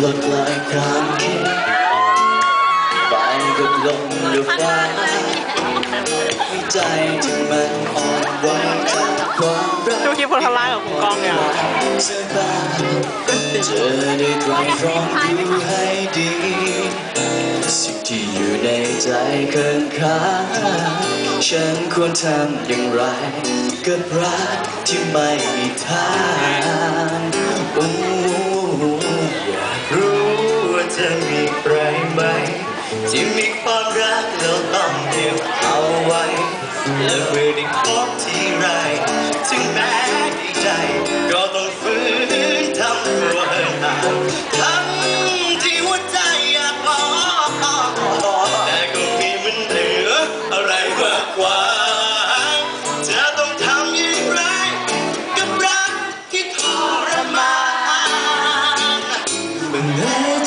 ปลดลอยความคิดไปกับลมหรือฟ้าใจที่มันอ่อนไหวจากความรักดูคลิปคนข้างล่างกับคุณกองเนี่ยเสื้อได้ตรตรองดูให้ดี สิ่งที่อยู่ในใจเกินค้าฉันควรทำอย่างไร กับรักที่ไม่มีทาง จะมีใครไหม ที่มีความรักเราต้องเก็บเอาไว้ และเมื่อได้พบที่ไรถึง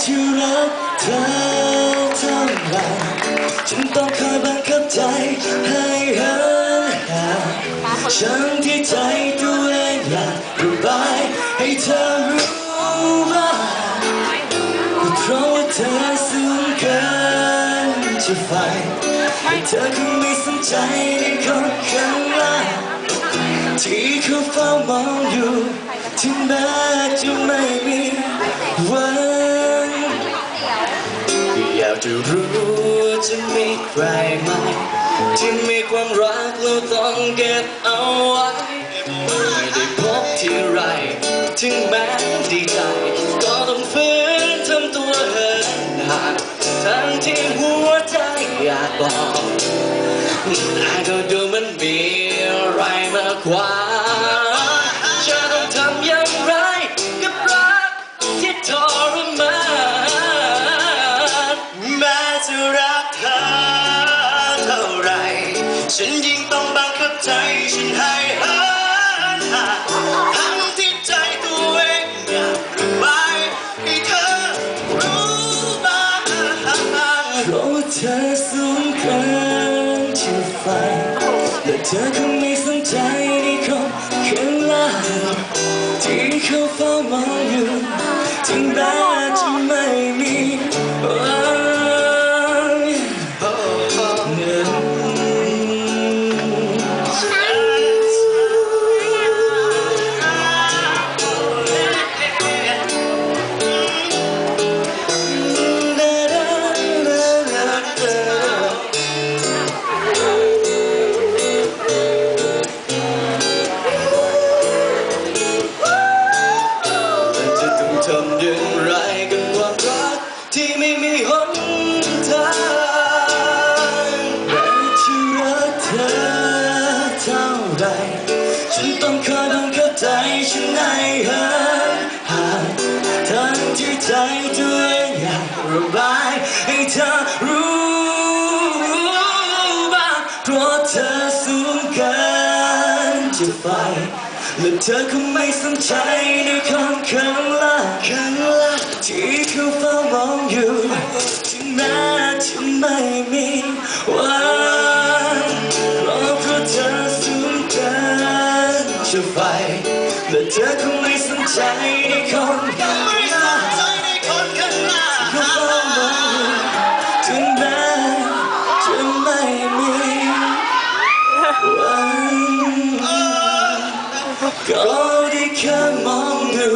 แม้จะรักเธอเท่าไหรฉันต้องคอยบังคับใจให้เหินห่างฉันที่ใจตัวเองอยากระบายให้เธอรู้บ้างเพราะว่าเธอสูงเกินจะไฟให้เธอคงไม่สนใจในคนข้างล่างที่เขาเฝ้ามองอยู่ถึงแม้จะไม่มีวันก็อยา จะรู้ว่าจะมีใครไหมที่มีความรักเราต้องเก็บเอาไว้ ไม่ได้พบที่ไร ถึงแม้ดีใจ ก็ต้องฝืนทำตัวเหินห่างทั้งที่หัวใจอยากบอกแต่ก็ดูมันมีอะไรมากกว่า ใจฉันให้หินหาทั้งที่ใจตัวเองอยากระบายให้เธอรู้บ้างเพราะเธอสูงเกินจะไฟและเธอคงไม่สนใจในคนข้างล่างที่เขาเฝ้ามองอยู่ถึงแม้จะไม่มีำอย่างไรกับความรักที่ไม่มีหนทางแม้จะรักเธอเท่าไรฉันต้องคอยบังคับใจฉันให้ห่าหางทั้งที่ใจตัวเองอยากระบายให้เธอรู้บ้างเพราะเธอสูงเกิน จะไป และเธอคงไม่สนใจในคนข้างล่างข้างล่างที่เขาเฝ้ามองอยู่ถึงแม้จะไม่มีวันเพราะเพราะเธอสูงเกินจะไปและเธอคงไม่สนใจในคนข้างล่าง ก็ได้แค่มองดู